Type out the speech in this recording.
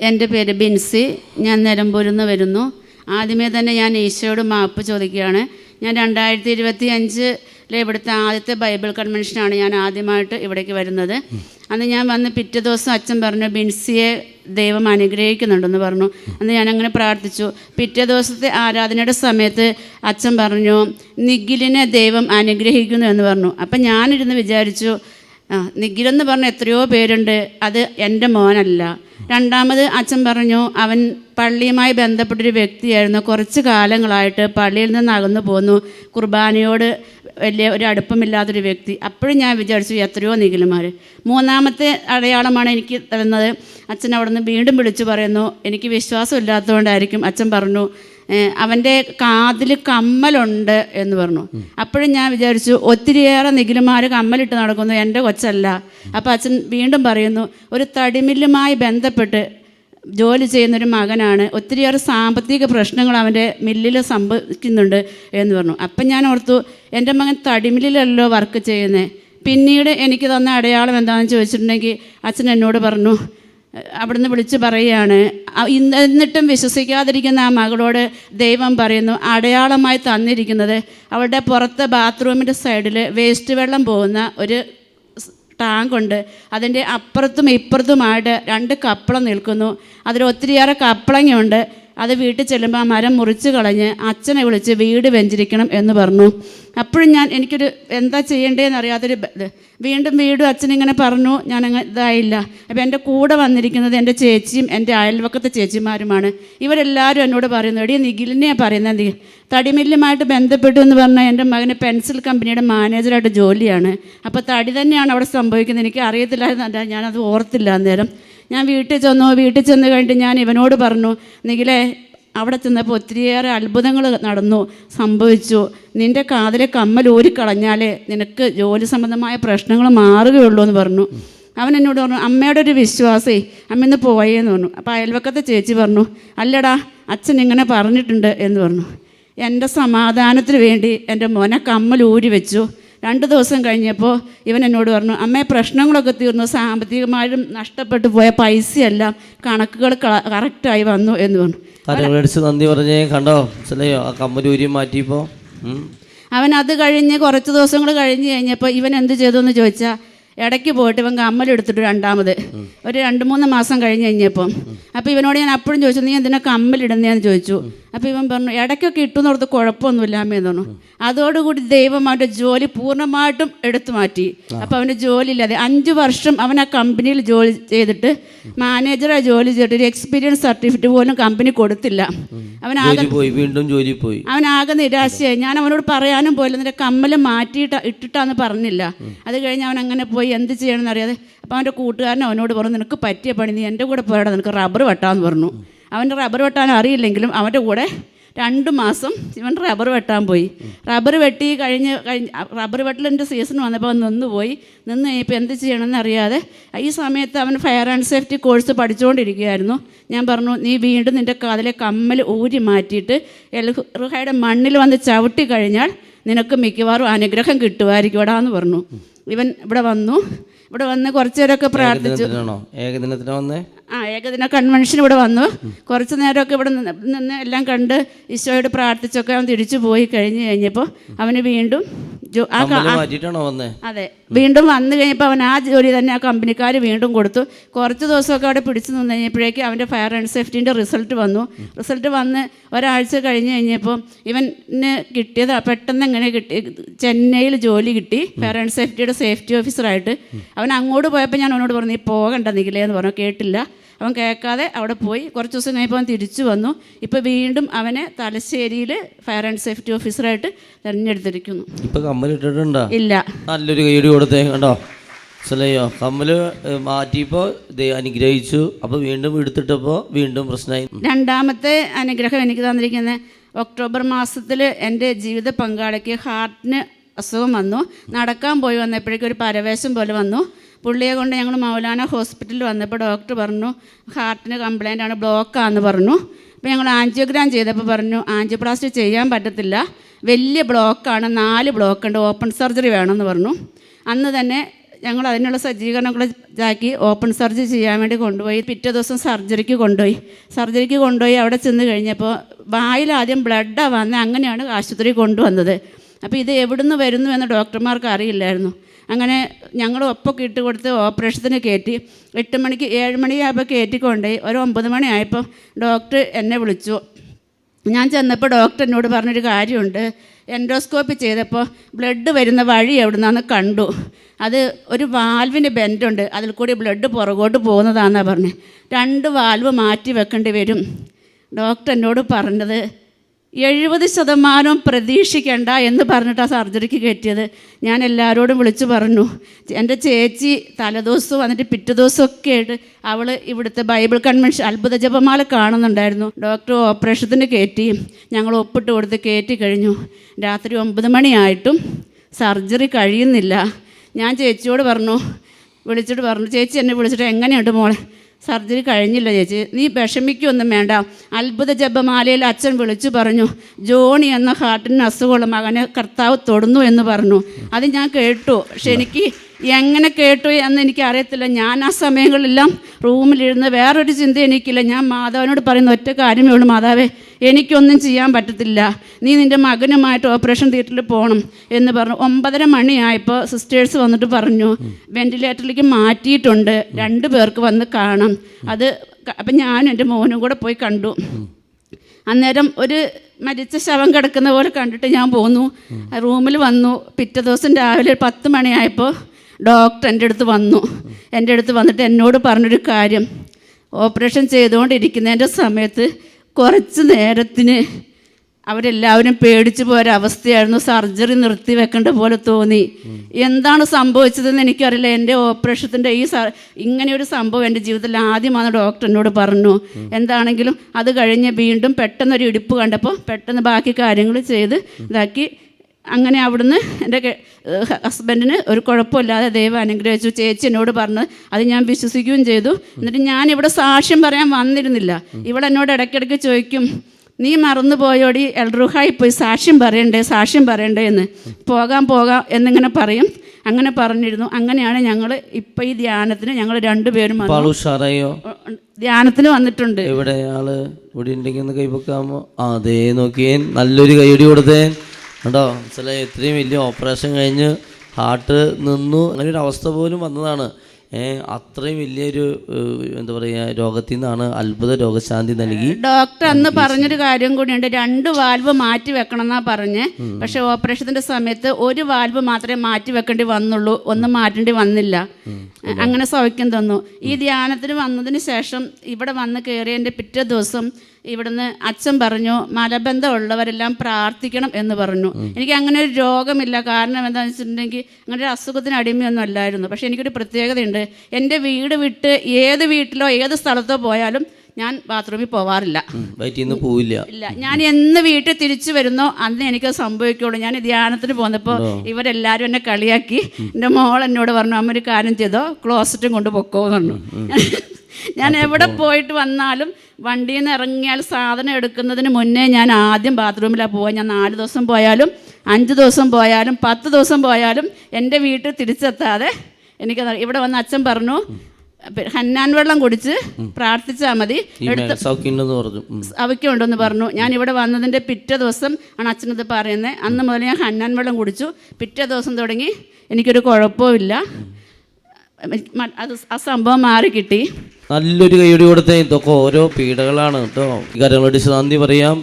എന്റെ പേര് ബിൻസി. ഞാൻ നിലമ്പൂരിൽ നിന്ന് വരുന്നു. ആദ്യമേ തന്നെ ഞാൻ ഈശോയോട് മാപ്പ് ചോദിക്കുകയാണ്. ഞാൻ രണ്ടായിരത്തി ഇരുപത്തി അഞ്ചിലെ ഇവിടുത്തെ ആദ്യത്തെ ബൈബിൾ കൺവെൻഷനാണ് ഞാൻ ആദ്യമായിട്ട് ഇവിടേക്ക് വരുന്നത്. അന്ന് ഞാൻ വന്ന് പിറ്റേ ദിവസം അച്ഛൻ പറഞ്ഞു ബിൻസിയെ ദൈവം അനുഗ്രഹിക്കുന്നുണ്ടെന്ന് പറഞ്ഞു. അന്ന് ഞാൻ അങ്ങനെ പ്രാർത്ഥിച്ചു. പിറ്റേ ദിവസത്തെ ആരാധനയുടെ സമയത്ത് അച്ഛൻ പറഞ്ഞു നിഖിലിനെ ദൈവം അനുഗ്രഹിക്കുന്നു എന്ന് പറഞ്ഞു. അപ്പം ഞാനിരുന്ന് വിചാരിച്ചു ആ നിഖിലെന്ന് പറഞ്ഞ എത്രയോ പേരുണ്ട്. അത് എന്റെ മോനല്ല. രണ്ടാമത് അച്ഛൻ പറഞ്ഞു അവൻ പള്ളിയുമായി ബന്ധപ്പെട്ടൊരു വ്യക്തിയായിരുന്നു. കുറച്ച് കാലങ്ങളായിട്ട് പള്ളിയിൽ നിന്ന് അകന്നു പോന്നു. കുർബാനയോട് വലിയ ഒരു അടുപ്പമില്ലാത്തൊരു വ്യക്തി. അപ്പോഴും ഞാൻ വിചാരിച്ചു എത്രയോ നിഖിലുമാർ മൂന്നാമത്തെ അടയാളമാണ് എനിക്ക് തരുന്നത്. അച്ഛൻ അവിടെ നിന്ന് വീണ്ടും വിളിച്ചു പറയുന്നു എനിക്ക് വിശ്വാസം ഇല്ലാത്തതുകൊണ്ടായിരിക്കും അച്ഛൻ പറഞ്ഞു. അവന്റെ കാതിൽ കമ്മലുണ്ട് എന്ന് പറഞ്ഞു. അപ്പോഴും ഞാൻ വിചാരിച്ചു ഒത്തിരിയേറെ നിഖിലുമാർ കമ്മലിട്ട് നടക്കുന്നു എന്റെ കൊച്ചല്ല. അപ്പോൾ അച്ഛൻ വീണ്ടും പറയുന്നു ഒരു തടിമില്ലുമായി ബന്ധപ്പെട്ട് ജോലി ചെയ്യുന്നൊരു മകനാണ് ഒത്തിരിയേറെ സാമ്പത്തിക പ്രശ്നങ്ങൾ അവന്റെ മില്ലിൽ സംഭവിക്കുന്നുണ്ട് എന്ന് പറഞ്ഞു. അപ്പം ഞാൻ ഓർത്തു എന്റെ മകൻ തടിമില്ലിലല്ലോ വർക്ക് ചെയ്യുന്നത് പിന്നീട് എനിക്ക് തന്ന അടയാളം എന്താണെന്ന് ചോദിച്ചിട്ടുണ്ടെങ്കിൽ അച്ഛൻ എന്നോട് പറഞ്ഞു അവിടുന്ന് വിളിച്ച് പറയുകയാണ്. എന്നിട്ടും വിശ്വസിക്കാതിരിക്കുന്ന ആ മകളോട് ദൈവം പറയുന്നു അടയാളമായി തന്നിരിക്കുന്നത് അവളുടെ പുറത്ത് ബാത്റൂമിന്റെ സൈഡിൽ വേസ്റ്റ് വെള്ളം പോകുന്ന ഒരു ടാങ്ക് ഉണ്ട്. അതിന്റെ അപ്പുറത്തും ഇപ്പുറത്തുമായിട്ട് രണ്ട് കപ്പളം നിൽക്കുന്നു. അതിൽ ഒത്തിരിയേറെ കപ്പളങ്ങയുണ്ട്. അത് വീട്ടിൽ ചെല്ലുമ്പോൾ ആ മരം മുറിച്ച് കളഞ്ഞ് അച്ഛനെ വിളിച്ച് വീട് വെഞ്ചിരിക്കണം എന്ന് പറഞ്ഞു. അപ്പോഴും ഞാൻ എനിക്കൊരു എന്താ ചെയ്യേണ്ടതെന്ന് അറിയാത്തൊരു. വീണ്ടും വീടും അച്ഛനിങ്ങനെ പറഞ്ഞു ഞാൻ അങ്ങ് ഇതായില്ല. അപ്പോൾ എന്റെ കൂടെ വന്നിരിക്കുന്നത് എന്റെ ചേച്ചിയും എന്റെ അയൽവക്കത്തെ ചേച്ചിമാരുമാണ്. ഇവരെല്ലാവരും എന്നോട് പറയുന്നു എടീ നിഖിലിനെ പറയുന്നത് തടിമില്ലുമായിട്ട് ബന്ധപ്പെട്ടു എന്ന് പറഞ്ഞാൽ എന്റെ മകന് പെൻസിൽ കമ്പനിയുടെ മാനേജറായിട്ട് ജോലിയാണ്. അപ്പോൾ തടി തന്നെയാണ് അവിടെ സംഭവിക്കുന്നത്. എനിക്ക് അറിയത്തില്ലായിരുന്നു ഞാനത് ഓർത്തില്ല അന്നേരം. ഞാൻ വീട്ടിൽ ചെന്നു വീട്ടിൽ ചെന്ന് കഴിഞ്ഞിട്ട് ഞാൻ ഇവനോട് പറഞ്ഞു നിഖിലേ അവിടെ ചെന്നപ്പോൾ ഒത്തിരിയേറെ അത്ഭുതങ്ങൾ നടന്നു സംഭവിച്ചു. നിന്റെ കാതിലെ കമ്മൽ ഊരിക്കളഞ്ഞാലേ നിനക്ക് ജോലി സംബന്ധമായ പ്രശ്നങ്ങൾ മാറുകയുള്ളൂ എന്ന് പറഞ്ഞു. അവൻ എന്നോട് പറഞ്ഞു അമ്മയുടെ ഒരു വിശ്വാസേ അമ്മ ഇന്ന് പോയേന്ന് പറഞ്ഞു. അപ്പോൾ അയൽവക്കത്തെ ചേച്ചി പറഞ്ഞു അല്ലടാ അച്ഛൻ ഇങ്ങനെ പറഞ്ഞിട്ടുണ്ട് എന്ന് പറഞ്ഞു. എന്റെ സമാധാനത്തിന് വേണ്ടി എന്റെ മോനെ കമ്മൽ ഊരി വെച്ചു രണ്ട് ദിവസം കഴിഞ്ഞപ്പോൾ ഇവൻ എന്നോട് പറഞ്ഞു അമ്മേ പ്രശ്നങ്ങളൊക്കെ തീർന്നു. സാമ്പത്തികമായും നഷ്ടപ്പെട്ടു പോയ പൈസയെല്ലാം കണക്കുകൾ കറക്റ്റായി വന്നു എന്ന് പറഞ്ഞു. നന്ദി പറഞ്ഞേ കണ്ടോ? മനസ്സിലായോ? ആ കമ്മലൂരി മാറ്റിയപ്പോൾ അവൻ അത് കഴിഞ്ഞ് കുറച്ച് ദിവസങ്ങൾ കഴിഞ്ഞ് കഴിഞ്ഞപ്പോൾ ഇവൻ എന്ത് ചെയ്തു എന്ന് ചോദിച്ചാൽ ഇടയ്ക്ക് പോയിട്ട് ഇവൻ കമ്മലെടുത്തിട്ട് രണ്ടാമത്. ഒരു രണ്ട് മൂന്ന് മാസം കഴിഞ്ഞ് കഴിഞ്ഞപ്പം. അപ്പോൾ ഇവനോട് ഞാൻ അപ്പോഴും ചോദിച്ചു നീ എന്തിനാ കമ്മലിടുന്നതെന്ന് ചോദിച്ചു. അപ്പോൾ ഇവൻ പറഞ്ഞു ഇടയ്ക്കൊക്കെ ഇട്ടുന്ന് ഓർത്ത് കുഴപ്പമൊന്നുമില്ല അമ്മയെന്ന് പറഞ്ഞു. അതോടുകൂടി ദൈവം അവന്റെ ജോലി പൂർണമായിട്ടും എടുത്തു മാറ്റി. അപ്പോൾ അവന്റെ ജോലി ഇല്ലാതെ അഞ്ച് വർഷം അവൻ ആ കമ്പനിയിൽ ജോലി ചെയ്തിട്ട് മാനേജറായി ജോലി ചെയ്തിട്ട് ഒരു എക്സ്പീരിയൻസ് സർട്ടിഫിക്കറ്റ് പോലും കമ്പനി കൊടുത്തില്ല. അവൻ ആകെ പോയി വീണ്ടും ജോലി പോയി. അവൻ ആകെ നിരാശയായി. ഞാൻ അവനോട് പറയാനും പോയില്ല നിന്റെ കമ്മൽ മാറ്റിയിട്ട് ഇട്ടിട്ടാന്ന് പറഞ്ഞില്ല. അത് കഴിഞ്ഞ് അവൻ അങ്ങനെ പോയി എന്ത് ചെയ്യണമെന്ന് അറിയാതെ അപ്പോൾ അവന്റെ കൂട്ടുകാരൻ അവനോട് പറഞ്ഞു നിനക്ക് പറ്റിയ പണി നീ എന്റെ കൂടെ പോയാടാ നിനക്ക് റബ്ബർ വെട്ടാന്ന് പറഞ്ഞു. അവന്റെ റബ്ബർ വെട്ടാൻ അറിയില്ലെങ്കിലും അവന്റെ കൂടെ രണ്ട് മാസം ഇവൻ റബ്ബർ വെട്ടാൻ പോയി. റബ്ബർ വെട്ടി കഴിഞ്ഞ് കഴിഞ്ഞ് റബ്ബർ വെട്ടലിന്റെ സീസൺ വന്നപ്പോൾ അവൻ നിന്ന് പോയി നിന്ന് കഴിഞ്ഞപ്പോൾ എന്ത് ചെയ്യണമെന്ന് അറിയാതെ ഈ സമയത്ത് അവൻ ഫയർ ആൻഡ് സേഫ്റ്റി കോഴ്സ് പഠിച്ചുകൊണ്ടിരിക്കുകയായിരുന്നു. ഞാൻ പറഞ്ഞു നീ വീണ്ടും നിന്റെ കാതിലെ കമ്മൽ ഊരി മാറ്റിയിട്ട് എൽഹയുടെ മണ്ണിൽ വന്ന് ചവിട്ടി കഴിഞ്ഞാൽ നിനക്ക് മിക്കവാറും അനുഗ്രഹം കിട്ടുമായിരിക്കും എടാ എന്ന് പറഞ്ഞു. ഇവൻ ഇവിടെ വന്നു. ഇവിടെ വന്ന് കുറച്ചു പേരൊക്കെ പ്രാർത്ഥിച്ചു. ഏകദിനത്തിനാണോ ഏകദിനത്തിനാ വന്നേ? ആ ഏകദിന കൺവെൻഷൻ ഇവിടെ വന്നു. കുറച്ച് നേരമൊക്കെ ഇവിടെ നിന്ന് നിന്ന് എല്ലാം കണ്ട് ഈശോയോട് പ്രാർത്ഥിച്ചൊക്കെ അവൻ തിരിച്ചു പോയി കഴിഞ്ഞു കഴിഞ്ഞപ്പോൾ അവന് വീണ്ടും ജോ ആ ക- വന്നേ? അതെ. വീണ്ടും വന്നു കഴിഞ്ഞപ്പോൾ അവൻ ആ ജോലി തന്നെ ആ കമ്പനിക്കാർ വീണ്ടും കൊടുത്തു. കുറച്ച് ദിവസമൊക്കെ അവിടെ പിടിച്ചു നിന്ന് കഴിഞ്ഞപ്പോഴേക്ക് അവന്റെ ഫയർ ആൻഡ് സേഫ്റ്റിന്റെ റിസൾട്ട് വന്നു. റിസൾട്ട് വന്ന് ഒരാഴ്ച കഴിഞ്ഞ് കഴിഞ്ഞപ്പോൾ ഇവന് കിട്ടിയത് പെട്ടെന്ന് എങ്ങനെ കിട്ടി? ചെന്നൈയിൽ ജോലി കിട്ടി. ഫയർ ആൻഡ് സേഫ്റ്റിയുടെ സേഫ്റ്റി ഓഫീസറായിട്ട് അവൻ അങ്ങോട്ട് പോയപ്പോൾ ഞാൻ അവനോട് പറഞ്ഞു നീ പോകണ്ട നിഖിലേ എന്ന് പറഞ്ഞു. കേട്ടില്ല. അവൻ കേൾക്കാതെ അവിടെ പോയി. കുറച്ച് ദിവസം കഴിഞ്ഞപ്പോൾ അവൻ തിരിച്ചു വന്നു. ഇപ്പോൾ വീണ്ടും അവനെ തലശ്ശേരിയിൽ ഫയർ ആൻഡ് സേഫ്റ്റി ഓഫീസറായിട്ട് തിരഞ്ഞെടുത്തിരിക്കുന്നു. ഇപ്പൊ കമ്മലിട്ടിട്ടുണ്ടോ ഇല്ല. നല്ലൊരു കൈയടി കൊടുത്തേ കണ്ടോ? മനസ്സിലായോ? കമ്മൽ മാറ്റിയപ്പോൾ അനുഗ്രഹിച്ചു. അപ്പോൾ വീണ്ടും എടുത്തിട്ടപ്പോൾ വീണ്ടും പ്രശ്നമായി. രണ്ടാമത്തെ അനുഗ്രഹം എനിക്ക് തന്നിരിക്കുന്നത് ഒക്ടോബർ മാസത്തിൽ എന്റെ ജീവിത പങ്കാളിക്ക് ഹാർട്ടിന് അസുഖം വന്നു. നടക്കാൻ പോയി വന്നപ്പോഴേക്കും ഒരു പരവേശം പോലെ വന്നു. പുള്ളിയെ കൊണ്ട് ഞങ്ങൾ മൗലാന ഹോസ്പിറ്റലിൽ വന്നപ്പോൾ ഡോക്ടർ പറഞ്ഞു ഹാർട്ടിന് കംപ്ലൈന്റ് ആണ് ബ്ലോക്കാന്ന് പറഞ്ഞു. അപ്പോൾ ഞങ്ങൾ ആൻജിയോഗ്രാം ചെയ്തപ്പോൾ പറഞ്ഞു ആൻജിയോപ്ലാസ്റ്റി ചെയ്യാൻ പറ്റത്തില്ല വലിയ ബ്ലോക്കാണ് നാല് ബ്ലോക്ക് ഉണ്ട് ഓപ്പൺ സർജറി വേണമെന്ന് പറഞ്ഞു. അന്ന് തന്നെ ഞങ്ങൾ അതിനുള്ള സജ്ജീകരണങ്ങൾ ഇതാക്കി ഓപ്പൺ സർജറി ചെയ്യാൻ വേണ്ടി കൊണ്ടുപോയി പിറ്റേ ദിവസം സർജറിക്ക് കൊണ്ടുപോയി. സർജറിക്ക് കൊണ്ടുപോയി അവിടെ ചെന്ന് കഴിഞ്ഞപ്പോൾ വായിൽ ആദ്യം ബ്ലഡാണ് വന്നത് അങ്ങനെയാണ് ആശുപത്രി കൊണ്ടുവന്നത്. അപ്പോൾ ഇത് എവിടുന്ന് വരുന്നു എന്ന് ഡോക്ടർമാർക്ക് അറിയില്ലായിരുന്നു. അങ്ങനെ ഞങ്ങൾ ഒപ്പൊക്കെ ഇട്ട് കൊടുത്ത് ഓപ്പറേഷത്തിന് കയറ്റി. എട്ട് മണിക്ക് ഏഴ് മണിയാകുമ്പോൾ കയറ്റിക്കൊണ്ട് ഒരു ഒമ്പത് മണിയായപ്പോൾ ഡോക്ടർ എന്നെ വിളിച്ചു. ഞാൻ ചെന്നപ്പോൾ ഡോക്ടർ എന്നോട് പറഞ്ഞൊരു കാര്യമുണ്ട്. എൻഡോസ്കോപ്പി ചെയ്തപ്പോൾ ബ്ലഡ് വരുന്ന വഴി എവിടുന്നാന്ന് കണ്ടു. അത് ഒരു വാൽവിന് ബെൻഡുണ്ട് അതിൽ കൂടി ബ്ലഡ് പുറകോട്ട് പോകുന്നതാണെന്നാണ് പറഞ്ഞത് രണ്ട് വാൽവ് മാറ്റി വെക്കേണ്ടി വരും. ഡോക്ടർ എന്നോട് പറഞ്ഞത് എഴുപത് ശതമാനം പ്രതീക്ഷിക്കേണ്ട എന്ന് പറഞ്ഞിട്ടാണ് സർജറിക്ക് കയറ്റിയത്. ഞാൻ എല്ലാവരോടും വിളിച്ചു പറഞ്ഞു എന്റെ ചേച്ചി തലേദിവസവും വന്നിട്ട് പിറ്റേ ദിവസമൊക്കെ ആയിട്ട് അവൾ ഇവിടുത്തെ ബൈബിൾ കൺവെൻഷൻ അത്ഭുത ജപമാല കാണുന്നുണ്ടായിരുന്നു. ഡോക്ടർ ഓപ്പറേഷത്തിന് കയറ്റി ഞങ്ങൾ ഒപ്പിട്ട് കൊടുത്ത് കയറ്റി കഴിഞ്ഞു. രാത്രി ഒമ്പത് മണിയായിട്ടും സർജറി കഴിയുന്നില്ല. ഞാൻ ചേച്ചിയോട് പറഞ്ഞു വിളിച്ചിട്ട് പറഞ്ഞു ചേച്ചി എന്നെ വിളിച്ചിട്ട് എങ്ങനെയുണ്ട് മോളെ? സർജറി കഴിഞ്ഞില്ല ചേച്ചി. നീ വിഷമിക്കൊന്നും വേണ്ട. അത്ഭുത ജപമാലയിൽ അച്ഛൻ വിളിച്ചു പറഞ്ഞു ജോണി എന്ന ഹാർട്ടിന് അസുഖമുള്ള മകനെ കർത്താവ് തൊടുന്നു എന്ന് പറഞ്ഞു. അത് ഞാൻ കേട്ടു. പക്ഷെ എനിക്ക് എങ്ങനെ കേട്ടു എന്ന് എനിക്ക് അറിയത്തില്ല ഞാൻ ആ സമയങ്ങളിലെല്ലാം റൂമിലിരുന്ന് വേറൊരു ചിന്ത എനിക്കില്ല. ഞാൻ മാതാവിനോട് പറയുന്ന ഒറ്റ കാര്യമേ ഉള്ളൂ മാതാവേ എനിക്കൊന്നും ചെയ്യാൻ പറ്റത്തില്ല. നീ നിന്റെ മകനുമായിട്ട് ഓപ്പറേഷൻ തിയേറ്ററിൽ പോകണം എന്ന് പറഞ്ഞു. ഒമ്പതര മണിയായപ്പോൾ സിസ്റ്റേഴ്സ് വന്നിട്ട് പറഞ്ഞു വെന്റിലേറ്ററിലേക്ക് മാറ്റിയിട്ടുണ്ട്. രണ്ട് പേർക്ക് വന്ന് കാണാം. അത് അപ്പം ഞാനും എന്റെ മോനും കൂടെ പോയി കണ്ടു. അന്നേരം ഒരു മരിച്ച ശവം കിടക്കുന്ന പോലെ കണ്ടിട്ട് ഞാൻ പോന്നു. റൂമിൽ വന്നു. പിറ്റേ ദിവസം രാവിലെ പത്ത് മണിയായപ്പോൾ ഡോക്ടർ എന്റെ അടുത്ത് വന്നു. എന്റെ അടുത്ത് വന്നിട്ട് എന്നോട് പറഞ്ഞൊരു കാര്യം. ഓപ്പറേഷൻ ചെയ്തുകൊണ്ടിരിക്കുന്നതിന്റെ സമയത്ത് കുറച്ച് നേരത്തിന് അവരെല്ലാവരും പേടിച്ചു പോയൊരവസ്ഥയായിരുന്നു സർജറി നിർത്തി വെക്കേണ്ട പോലെ തോന്നി. എന്താണ് സംഭവിച്ചതെന്ന് എനിക്കറിയില്ല. എന്റെ ഓപ്പറേഷത്തിന്റെ ഈ സ ഇങ്ങനെ ഒരു സംഭവം എന്റെ ജീവിതത്തിൽ ആദ്യമാണ് ഡോക്ടർ എന്നോട് പറഞ്ഞു. എന്താണെങ്കിലും അത് കഴിഞ്ഞ് വീണ്ടും പെട്ടെന്നൊരു ഇടിപ്പ് കണ്ടപ്പോൾ പെട്ടെന്ന് ബാക്കി കാര്യങ്ങൾ ചെയ്ത് ഇതാക്കി അങ്ങനെ അവിടുന്ന് എന്റെ കെ- ഹസ്ബൻഡിന് ഒരു കുഴപ്പമില്ലാതെ ദൈവം അനുഗ്രഹിച്ചു. ചേച്ചി എന്നോട് പറഞ്ഞ് അത് ഞാൻ വിശ്വസിക്കുകയും ചെയ്തു. എന്നിട്ട് ഞാൻ ഇവിടെ സാക്ഷ്യം പറയാൻ വന്നിരുന്നില്ല. ഇവിടെ എന്നോട് ഇടയ്ക്കിടയ്ക്ക് ചോദിക്കും നീ മറന്നു പോയോടി? എൽറുഹായി പോയി സാക്ഷ്യം പറയണ്ടേ? സാക്ഷ്യം പറയണ്ടേ എന്ന്? പോകാം പോകാം എന്നിങ്ങനെ പറയും. അങ്ങനെ പറഞ്ഞിരുന്നു. അങ്ങനെയാണ് ഞങ്ങൾ ഇപ്പം ഈ ധ്യാനത്തിന് ഞങ്ങൾ രണ്ടുപേരും ധ്യാനത്തിന് വന്നിട്ടുണ്ട്. ഇവിടെ ആൾ? ഇവിടെ ഉണ്ടെങ്കിൽ കൈപ്പൊക്കാമോ ആ അതേ നോക്കിയേ. നല്ലൊരു കൈയടി കൊടുത്തേ. കേട്ടോ മനസ്സിലായി? ഇത്രയും വലിയ ഓപ്പറേഷൻ കഴിഞ്ഞ് ഹാർട്ട് നിന്നു. അങ്ങനെ ഒരു അവസ്ഥ പോലും വന്നതാണ്. അത്രയും വലിയൊരു എന്താ പറയുക രോഗത്തിൽ നിന്നാണ് അത്ഭുത രോഗശാന്തി നൽകി. ഡോക്ടർ അന്ന് പറഞ്ഞൊരു കാര്യം കൂടിയുണ്ട്. രണ്ട് വാൽവ് മാറ്റി വെക്കണം എന്നാ പറഞ്ഞ് പക്ഷെ ഓപ്പറേഷത്തിന്റെ സമയത്ത് ഒരു വാൽവ് മാത്രമേ മാറ്റി വെക്കേണ്ടി വന്നുള്ളൂ. ഒന്നും മാറ്റേണ്ടി വന്നില്ല. അങ്ങനെ സൗഖ്യം തന്നു. ഈ ധ്യാനത്തിന് വന്നതിന് ശേഷം ഇവിടെ വന്ന് കയറിയതിന്റെ പിറ്റേ ദിവസം ഇവിടുന്ന് അച്ഛൻ പറഞ്ഞു മലബന്ധമുള്ളവരെല്ലാം പ്രാർത്ഥിക്കണം എന്ന് പറഞ്ഞു. എനിക്ക് അങ്ങനെ ഒരു രോഗമില്ല. കാരണം എന്താണെന്ന് വെച്ചിട്ടുണ്ടെങ്കിൽ അങ്ങനെ ഒരു അസുഖത്തിന് അടിമയൊന്നും അല്ലായിരുന്നു. പക്ഷേ എനിക്കൊരു പ്രത്യേകതയുണ്ട്. എന്റെ വീട് വിട്ട് ഏത് വീട്ടിലോ ഏത് സ്ഥലത്തോ പോയാലും ഞാൻ ബാത്റൂമിൽ പോവാറില്ല. പോവില്ല. ഇല്ല. ഞാൻ എന്ന് വീട്ടിൽ തിരിച്ചു വരുന്നോ അന്ന് എനിക്ക് സംഭവിക്കുള്ളൂ. ഞാൻ ധ്യാനത്തിന് പോന്നപ്പോൾ ഇവരെല്ലാവരും എന്നെ കളിയാക്കി. എന്റെ മോൾ എന്നോട് പറഞ്ഞു അമ്മ ഒരു കാര്യം ചെയ്തോ? ക്ലോസറ്റും കൊണ്ട് പൊക്കോ എന്ന് പറഞ്ഞു ഞാൻ എവിടെ പോയിട്ട് വന്നാലും വണ്ടിയിൽ നിന്ന് ഇറങ്ങിയാൽ സാധനം എടുക്കുന്നതിന് മുന്നേ ഞാൻ ആദ്യം ബാത്റൂമിലാണ് പോവുക ഞാൻ നാല് ദിവസം പോയാലും അഞ്ച് ദിവസം പോയാലും പത്ത് ദിവസം പോയാലും എന്റെ വീട്ടിൽ തിരിച്ചെത്താതെ എനിക്ക് ഇവിടെ വന്ന് അച്ഛൻ പറഞ്ഞു ഹന്നാൻ വെള്ളം കുടിച്ച് പ്രാർത്ഥിച്ചാൽ മതി. അവയ്ക്കുണ്ടെന്ന് പറഞ്ഞു. ഞാൻ ഇവിടെ വന്നതിന്റെ പിറ്റേ ദിവസം ആണ് അച്ഛനത് പറയുന്നത്. അന്ന് മുതൽ ഞാൻ ഹന്നാൻ വെള്ളം കുടിച്ചു. പിറ്റേ ദിവസം തുടങ്ങി എനിക്കൊരു കുഴപ്പമില്ല അത് ആ സംഭവം മാറി കിട്ടി. നല്ലൊരു കൈയടി കൊടുത്തേ ഇതൊക്കെ ഓരോ പീഡകളാണ് കേട്ടോ. ഈ കാര്യങ്ങളോട് ശാന്തി പറയാം.